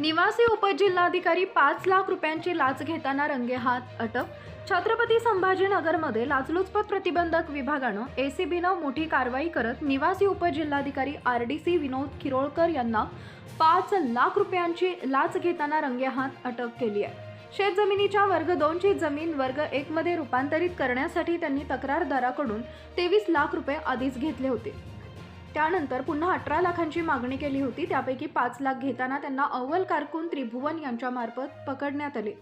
निवासी उपजिल्हाधिकारी पाच लाख रुपयांची लाच घेताना रंगेहात अटक. छत्रपती संभाजीनगरमध्ये लाचलुचपत प्रतिबंधक विभागानं एसीबीनं मोठी कारवाई करत निवासी उपजिल्हाधिकारी R D C Vinod Kirolkar यांना पाच लाख रुपयांची लाच घेताना रंगेहात अटक केली आहे. शेतजमिनीच्या वर्ग दोनची जमीन वर्ग एकमध्ये रूपांतरित करण्यासाठी त्यांनी तक्रारदाराकडून तेवीस लाख रुपये आधीच घेतले होते. त्यानंतर पुन्हा अठरा लाखांची मागणी केली होती. त्यापैकी पाच लाख घेताना त्यांना अव्वल कारकून त्रिभुवन यांच्यामार्फत पकडण्यात आले.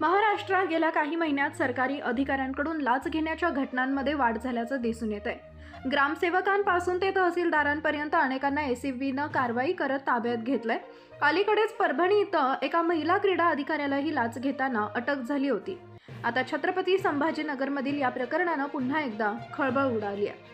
महाराष्ट्रात गेल्या काही महिन्यात सरकारी अधिकाऱ्यांकडून लाच घेण्याच्या घटनांमध्ये वाढ झाल्याचं दिसून येत आहे ग्रामसेवकांपासून ते तहसीलदारांपर्यंत अनेकांना एसीबीनं कारवाई करत ताब्यात घेतलंय. अलीकडेच परभणी इथं एका महिला क्रीडा अधिकाऱ्यालाही लाच घेताना अटक झाली होती. आता छत्रपती संभाजीनगरमधील या प्रकरणानं पुन्हा एकदा खळबळ उडाली आहे.